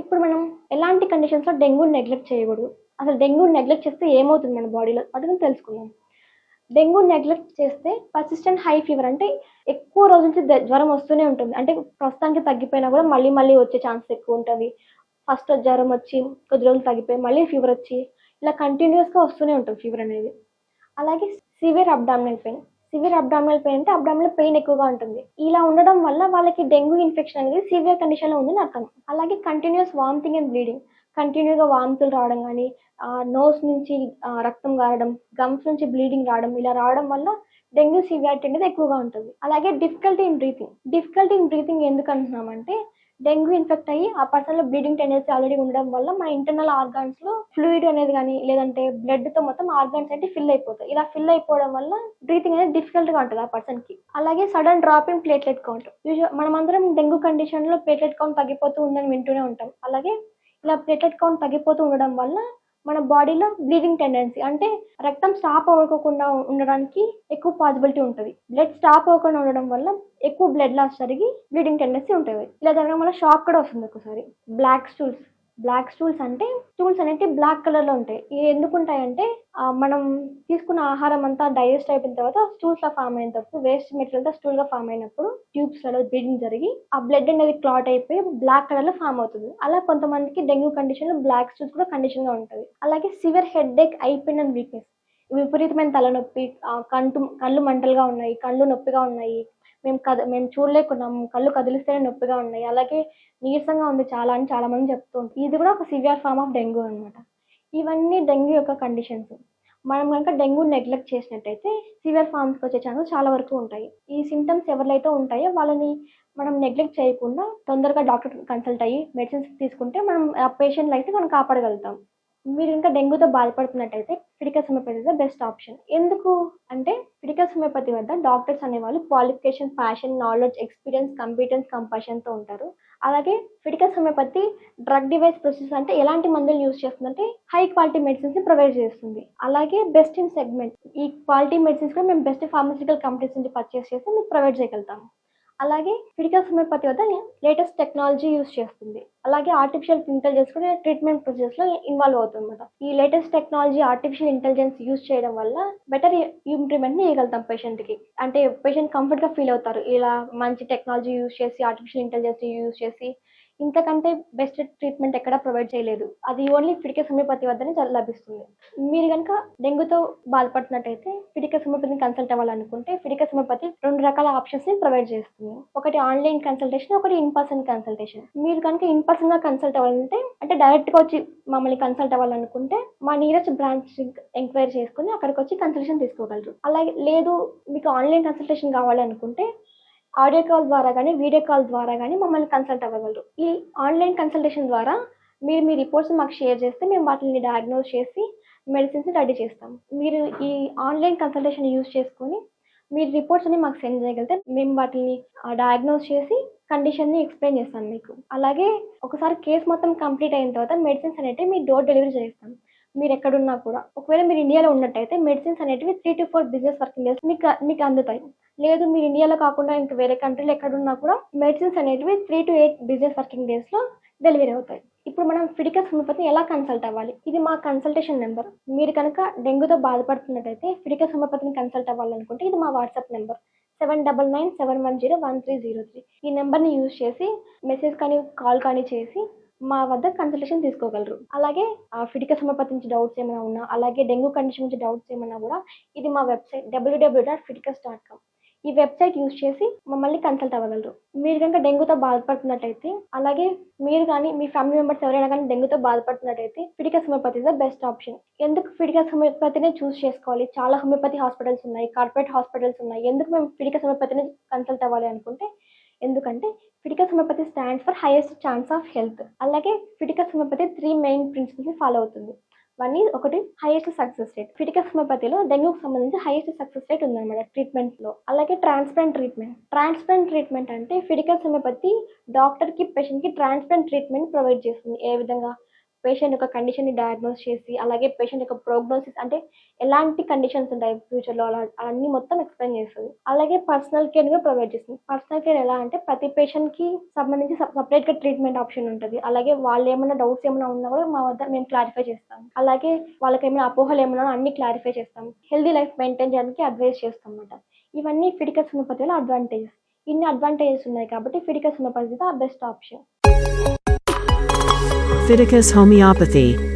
ఇప్పుడు మనం ఎలాంటి కండిషన్స్లో డెంగ్యూని నెగ్లెక్ట్ చేయకూడదు? అసలు డెంగ్యూని నెగ్లెక్ట్ చేస్తే ఏమవుతుంది మన బాడీలో అది కూడా తెలుసుకుందాం. డెంగ్యూ నెగ్లెక్ట్ చేస్తే పర్సిస్టెంట్ హై ఫీవర్ అంటే ఎక్కువ రోజు నుంచి జ్వరం వస్తూనే ఉంటుంది. అంటే ప్రస్తుతానికి తగ్గిపోయినా కూడా మళ్ళీ మళ్ళీ వచ్చే ఛాన్స్ ఎక్కువ ఉంటుంది ఫస్ట్ జ్వరం వచ్చి కొద్ది రోజులు తగ్గిపోయి మళ్ళీ ఫీవర్ వచ్చి ఇలా కంటిన్యూస్గా వస్తూనే ఉంటుంది ఫీవర్ అనేది. అలాగే severe abdominal pain severe abdominal pain అంటే అబ్డామినల్ పెయిన్ ఎక్కువగా ఉంటుంది. ఇలా ఉండడం వల్ల వాళ్ళకి డెంగ్యూ ఇన్ఫెక్షన్ అనేది సివియర్ కండిషన్లో ఉందని అర్థం. అలాగే కంటిన్యూస్ వామిటింగ్ అండ్ బ్లీడింగ్. కంటిన్యూగా వాంతులు రావడం కానీ నోస్ నుంచి రక్తం గారడం గమ్స్ నుంచి బ్లీడింగ్ రావడం ఇలా రావడం వల్ల డెంగ్యూ సివియారిటీ అనేది ఎక్కువగా ఉంటుంది. అలాగే difficulty in breathing. Difficulty in breathing ఎందుకు అంటున్నామంటే డెంగ్యూ ఇన్ఫెక్ట్ అయ్యి ఆ పర్సన్లో బ్లీడింగ్ టెండెన్సీ ఆల్రెడీ ఉండడం వల్ల మన ఇంటర్నల్ ఆర్గాన్స్లో ఫ్లూయిడ్ అనేది కానీ లేదంటే బ్లడ్తో మొత్తం ఆర్గాన్స్ అయితే ఫిల్ అయిపోతాయి. ఇలా ఫిల్ అయిపోవడం వల్ల బ్రీతింగ్ అనేది డిఫికల్ట్గా ఉంటుంది ఆ పర్సన్కి. అలాగే sudden drop in platelet count. Usual మనమందరం డెంగ్యూ కండిషన్లో ప్లేట్లెట్ కౌంట్ తగ్గిపోతూ ఉందని వింటూనే ఉంటాం. అలాగే ఇలా ప్లేట్లెట్ కౌంట్ తగ్గిపోతూ ఉండడం వల్ల మన బాడీలో బ్లీడింగ్ టెండెన్సీ అంటే రక్తం స్టాప్ అవ్వకుండా ఉండడానికి ఎక్కువ పాసిబిలిటీ ఉంటుంది. బ్లడ్ స్టాప్ అవ్వకుండా ఉండడం వల్ల ఎక్కువ బ్లడ్ లాస్ జరిగి బ్లీడింగ్ టెండెన్సీ ఉంటుంది. ఇలా జరగడం వల్ల షాక్ కూడా వస్తుంది ఒకసారి బ్లాక్ స్టూల్స్ బ్లాక్ స్టూల్స్ అంటే స్టూల్స్ అనేవి బ్లాక్ కలర్లో ఉంటాయి. ఇవి ఎందుకు ఉంటాయంటే మనం తీసుకున్న ఆహారం అంతా డైజెస్ట్ అయిపోయిన తర్వాత స్టూల్స్లో ఫామ్ అయినప్పుడు వేస్ట్ మెటీరియల్ అంతా స్టూల్గా ఫామ్ అయినప్పుడు ట్యూబ్స్లలో బ్లీడింగ్ జరిగి ఆ బ్లడ్ అనేది క్లాట్ అయిపోయి బ్లాక్ కలర్లో ఫామ్ అవుతుంది. అలా కొంతమందికి డెంగ్యూ కండిషన్లో బ్లాక్ స్టూల్స్ కూడా కండిషన్గా ఉంటుంది అలాగే సివియర్ హెడ్ ఎక్ అయిపోయిన వీక్నెస్ విపరీతమైన తలనొప్పి కంటు కళ్ళు మంటలుగా ఉన్నాయి కళ్ళు నొప్పిగా ఉన్నాయి మేము కద మేము చూడలేకున్నాం. కళ్ళు కదిలిస్తేనే నొప్పిగా ఉన్నాయి. అలాగే నీరసంగా ఉంది చాలా అని చాలామంది చెప్తూ ఉంటారు ఇది కూడా ఒక సివియర్ ఫార్మ్ ఆఫ్ డెంగ్యూ అనమాట ఇవన్నీ డెంగ్యూ యొక్క కండిషన్స్. మనం కనుక డెంగ్యూ నెగ్లెక్ట్ చేసినట్టయితే సివియర్ ఫార్మ్స్కి వచ్చే ఛాన్సెస్ చాలా వరకు ఉంటాయి. ఈ సిమ్టమ్స్ ఎవరిలో ఉంటాయో వాళ్ళని మనం నెగ్లెక్ట్ చేయకుండా తొందరగా డాక్టర్ కన్సల్ట్ అయ్యి మెడిసిన్స్ తీసుకుంటే మనం ఆ పేషెంట్ లైఫ్ని మనం కాపాడగలుగుతాం. మీరు ఇంకా డెంగ్యూతో బాధపడుతున్నట్టయితే Fiticus homeopathy is the best option. ఎందుకు? అంటే ఫిడికస్ హోమియోపతి వద్ద డాక్టర్స్ అనేవాళ్ళు qualification passion knowledge experience competence కంపాషన్తో ఉంటారు. అలాగే Fiticus homeopathy drug device process అంటే ఎలాంటి మందులు యూజ్ చేస్తుందంటే హై క్వాలిటీ మెడిసిన్స్ని ప్రొవైడ్ చేస్తుంది. అలాగే బెస్ట్ ఇన్ సెగ్మెంట్. ఈ క్వాలిటీ మెడిసిన్స్ కూడా మేము బెస్ట్ ఫార్మసిటికల్ కంపెనీస్ నుంచి పర్చేస్ చేసి మీకు ప్రొవైడ్ చేయగలుగుతాము. అలాగే క్రిటికల్ హోమియోపతి వద్ద లేటెస్ట్ టెక్నాలజీ యూజ్ చేస్తుంది. అలాగే ఆర్టిఫిషియల్ ఇంటెలిజెన్స్ కూడా ట్రీట్మెంట్ ప్రాసెస్లో ఇన్వాల్వ్ అవుతుంది అనమాట ఈ latest technology artificial intelligence use చేయడం వల్ల బెటర్ ఇంప్రూవ్మెంట్ని ఇవ్వగలుగుతాం పేషెంట్కి. అంటే పేషెంట్ కంఫర్ట్గా ఫీల్ అవుతారు. ఇలా మంచి టెక్నాలజీ యూజ్ చేసి ఆర్టిఫిషియల్ ఇంటెలిజెన్స్ యూస్ చేసి ఇంతకంటే బెస్ట్ ట్రీట్మెంట్ ఎక్కడా ప్రొవైడ్ చేయలేదు. అది ఓన్లీ ఫిడికస్ సమీపతి వద్దనే లభిస్తుంది. మీరు కనుక డెంగ్యూతో బాధపడుతున్నట్టయితే పిడికే సమీపతిని కన్సల్ట్ అవ్వాలనుకుంటే ఫిడికస్ సమీపతి రెండు రకాల ఆప్షన్స్ని ప్రొవైడ్ చేస్తుంది. ఒకటి ఆన్లైన్ కన్సల్టేషన్ ఒకటి ఇన్ పర్సన్ కన్సల్టేషన్ మీరు కనుక ఇన్ పర్సన్గా కన్సల్ట్ అవ్వాలంటే అంటే డైరెక్ట్గా వచ్చి మమ్మల్ని కన్సల్ట్ అవ్వాలనుకుంటే మా నియరెస్ట్ బ్రాంచ్ ఎంక్వైరీ చేసుకుని అక్కడికి వచ్చి కన్సల్టేషన్ తీసుకోగలరు. అలాగే లేదు మీకు ఆన్లైన్ కన్సల్టేషన్ కావాలనుకుంటే ఆడియో కాల్ ద్వారా కానీ వీడియో కాల్ ద్వారా కానీ మమ్మల్ని కన్సల్ట్ అవ్వగలరు. ఈ ఆన్లైన్ కన్సల్టేషన్ ద్వారా మీరు మీ రిపోర్ట్స్ మాకు షేర్ చేస్తే మేము వాటిని డయాగ్నోస్ చేసి మెడిసిన్స్ రెడీ చేస్తాం. మీరు ఈ ఆన్లైన్ కన్సల్టేషన్ యూజ్ చేసుకొని మీ రిపోర్ట్స్ అన్ని మాకు సెండ్ చేయగలిగితే మేము వాటిని డయాగ్నోస్ చేసి కండిషన్ని ఎక్స్ప్లెయిన్ చేస్తాం మీకు. అలాగే ఒకసారి కేసు మొత్తం కంప్లీట్ అయిన తర్వాత మెడిసిన్స్ అనేవి మీ డోర్ డెలివరీ చేస్తాం. మీరు ఎక్కడున్నా కూడా. ఒకవేళ మీరు ఇండియాలో ఉన్నట్టయితే మెడిసిన్స్ అనేటివి three to four business working days మీకు మీకు అందుతాయి. లేదు మీరు ఇండియాలో కాకుండా ఇంకా వేరే కంట్రీలో ఎక్కడున్నా కూడా మెడిసిన్స్ అనేటివి three to eight business working డేస్లో డెలివరీ అవుతాయి. ఇప్పుడు మనం ఫిడికస్ హోమియోపతిని ఎలా కన్సల్ట్ అవ్వాలి? ఇది మా కన్సల్టేషన్ నెంబర్ మీరు కనుక డెంగ్యూతో బాధపడుతున్నట్టయితే ఫిడికస్ హోమియోపతిని కన్సల్ట్ అవ్వాలనుకుంటే ఇది మా WhatsApp number seven double nine seven one zero one three zero three ఈ నెంబర్ని యూజ్ చేసి మెసేజ్ కానీ కాల్ కానీ చేసి మా వద్ద కన్సల్టేషన్ తీసుకోగలరు. అలాగే ఆ సంబంధించి నుంచి డౌట్స్ ఏమైనా ఉన్నా అలాగే డెంగ్యూ కండిషన్ నుంచి డౌట్స్ ఏమైనా కూడా ఇది మా website WWW dot Fiticus dot com ఈ వెబ్సైట్ యూజ్ చేసి మమ్మల్ని కన్సల్ట్ అవ్వగలరు. మీరు కనుక డెంగ్యూతో బాధపడుతున్నట్టయితే అలాగే మీరు కానీ మీ ఫ్యామిలీ మెంబర్స్ ఎవరైనా కానీ డెంగ్యూతో బాధపడుతున్నట్టయితే Fiticus homeopathy is the best option ఎందుకు ఫిడికస్ హోమియోపతినే చూస్ చేసుకోవాలి? చాలా హోమియోపతి హాస్పిటల్స్ ఉన్నాయి కార్పొరేట్ హాస్పిటల్స్ ఉన్నాయి. ఎందుకు మేము ఫిడికస్ హోమియోపతిని కన్సల్ట్ అవ్వాలి అనుకుంటే ఎందుకంటే Fiticus homeopathy stands for highest chance of health అలాగే ఫిటికల్ హోమియోపతి త్రీ మెయిన్ ప్రిన్సిపల్స్ని ఫాలో అవుతుంది. వన్ ఈజ్ ఒకటి హైయెస్ట్ సక్సెస్ రేట్ ఫిటికస్ హోమియోపతిలో డెంగ్యూకి సంబంధించి హైయెస్ట్ సక్సెస్ రేట్ ఉందన్నమాట ట్రీట్మెంట్లో అలాగే ట్రాన్స్ప్లాంట్ ట్రీట్మెంట్ ట్రాన్స్ప్లాంట్ ట్రీట్మెంట్ అంటే ఫిటికల్ హోమియోపతి డాక్టర్కి పేషెంట్కి ట్రాన్స్ప్లాంట్ ట్రీట్మెంట్ ప్రొవైడ్ చేస్తుంది. ఏ విధంగా? పేషెంట్ యొక్క కండిషన్ని డయాగ్నోస్ చేసి అలాగే పేషెంట్ యొక్క ప్రోగ్నోసిస్ అంటే ఎలాంటి కండిషన్స్ ఉంటాయి ఫ్యూచర్లో అలా అన్నీ మొత్తం ఎక్స్ప్లెయిన్ చేస్తుంది. అలాగే పర్సనల్ కేర్ కూడా ప్రొవైడ్ చేస్తుంది. పర్సనల్ కేర్ ఎలా అంటే ప్రతి పేషెంట్కి సంబంధించి సపరేట్గా ట్రీట్మెంట్ ఆప్షన్ ఉంటుంది. అలాగే వాళ్ళు ఏమైనా డౌట్స్ ఏమైనా ఉన్నా కూడా మా వద్ద మేము క్లారిఫై చేస్తాం. అలాగే వాళ్ళకి ఏమైనా అపోహలు ఏమైనా అన్ని క్లారిఫై చేస్తాం. హెల్దీ లైఫ్ మెయింటైన్ చేయడానికి అడ్వైస్ చేస్తాం అన్నమాట. ఇవన్నీ ఫిడికస్ హోమియోపతిలో అడ్వాంటేజెస్ ఇన్ని అడ్వాంటేజెస్ ఉన్నాయి కాబట్టి Fiticus homeopathy best option Fiticus Homeopathy.